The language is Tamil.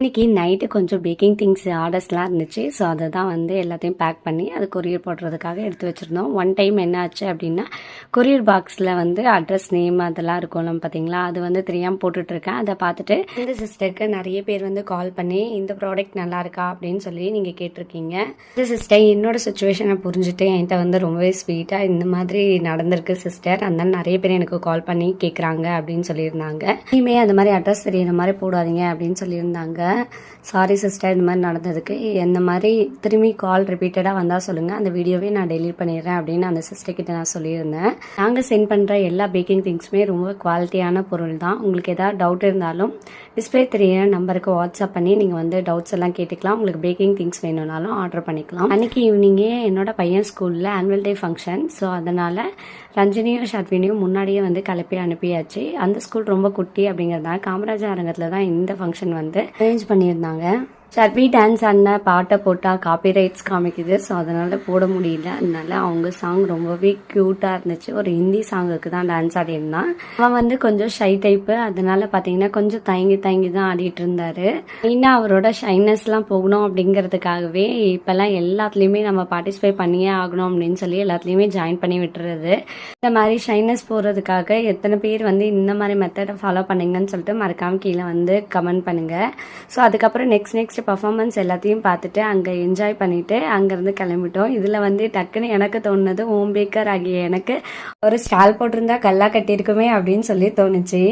இன்றைக்கி நைட்டு கொஞ்சம் பேக்கிங் திங்ஸ் ஆர்டர்ஸ்லாம் இருந்துச்சு. ஸோ அதை தான் வந்து எல்லாத்தையும் பேக் பண்ணி அது கொரியர் போடுறதுக்காக எடுத்து வச்சுருந்தோம். ஒன் டைம் என்ன ஆச்சு அப்படின்னா கொரியர் பாக்ஸில் வந்து அட்ரஸ் நேம் அதெல்லாம் இருக்கும்லாம் பார்த்தீங்களா அது வந்து தெரியாமல் போட்டுட்ருக்கேன். அதை பார்த்துட்டு இந்த சிஸ்டருக்கு நிறைய பேர் வந்து கால் பண்ணி இந்த ப்ராடக்ட் நல்லா இருக்கா அப்படின்னு சொல்லி நீங்கள் கேட்டிருக்கீங்க. இந்த சிஸ்டர் என்னோட சுச்சுவேஷனை புரிஞ்சுட்டு என்கிட்ட வந்து ரொம்பவே ஸ்வீட்டாக இந்த மாதிரி நடந்திருக்கு சிஸ்டர் அதனால நிறைய பேர் எனக்கு கால் பண்ணி கேட்குறாங்க அப்படின்னு சொல்லியிருந்தாங்க. இனிமே அந்த மாதிரி அட்ரஸ் தெரியுற மாதிரி போடாதீங்க அப்படின்னு சொல்லியிருந்தாங்க. சாரி சிஸ்டர் இந்த மாதிரி நடந்ததுக்கு. இந்த மாதிரி திரும்பி கால் ரிப்பீட்டடாக வந்தால் சொல்லுங்கள் அந்த வீடியோவே நான் டெலிட் பண்ணிடுறேன் அப்படின்னு அந்த சிஸ்டர் கிட்ட நான் சொல்லியிருந்தேன். நாங்கள் சென்ட் பண்ணுற எல்லா பேக்கிங் திங்ஸுமே ரொம்ப குவாலிட்டியான பொருள் தான். உங்களுக்கு எதாவது டவுட் இருந்தாலும் டிஸ்பிளே தெரியிற நம்பருக்கு வாட்ஸ்அப் பண்ணி நீங்கள் வந்து டவுட்ஸ் எல்லாம் கேட்டுக்கலாம். உங்களுக்கு பேக்கிங் திங்ஸ் வேணும்னாலும் ஆர்டர் பண்ணிக்கலாம். அன்றைக்கி ஈவினிங்கே என்னோட பையன் ஸ்கூலில் ஆனுவல் டே ஃபங்க்ஷன் ஸோ அதனால் ரஞ்சனியும் ஷர்வினியும் முன்னாடியே வந்து கிளப்பி அனுப்பியாச்சு. அந்த ஸ்கூல் ரொம்ப குட்டி அப்படிங்கிறதுனால காமராஜர் அரங்கத்தில் தான் இந்த ஃபங்க்ஷன் வந்து அரேஞ்ச் பண்ணியிருந்தாங்க. ஷர்வி டான்ஸ் அண்ணன் பாட்டை போட்டால் காப்பி ரைட்ஸ் காமிக்குது. ஸோ அதனால் போட முடியல. அதனால அவங்க சாங் ரொம்பவே க்யூட்டாக இருந்துச்சு. ஒரு ஹிந்தி சாங்குக்கு தான் டான்ஸ் ஆடியிருந்தான் அவன் வந்து கொஞ்சம் ஷை டைப்பு அதனால் பார்த்தீங்கன்னா கொஞ்சம் தயங்கி தயங்கி தான் ஆடிட்டு இருந்தாரு. மெயினாக அவரோட ஷைனஸ்லாம் போகணும் அப்படிங்கிறதுக்காகவே இப்போல்லாம் எல்லாத்துலேயுமே நம்ம பார்ட்டிசிபேட் பண்ணியே ஆகணும் அப்படின்னு சொல்லி எல்லாத்துலேயுமே ஜாயின் பண்ணி விட்டுறது. இந்த மாதிரி ஷைனஸ் போகிறதுக்காக எத்தனை பேர் வந்து இந்த மாதிரி மெத்தடை ஃபாலோ பண்ணுங்கன்னு சொல்லிட்டு மறக்காமல் கீழே வந்து கமெண்ட் பண்ணுங்கள் ஸோ அதுக்கப்புறம் நெக்ஸ்ட் நெக்ஸ்ட் பர்ஃபாமன்ஸ் எல்லாத்தையும் பார்த்துட்டு அங்கே என்ஜாய் பண்ணிவிட்டு அங்கேருந்து கிளம்பிட்டோம். இதில் வந்து டக்குன்னு எனக்கு தோணுனது ஹோம் பேக்கர் ஆகிய எனக்கு ஒரு ஸ்டால் போட்டிருந்தா கல்லா கட்டியிருக்குமே அப்படின்னு சொல்லி தோணுச்சு.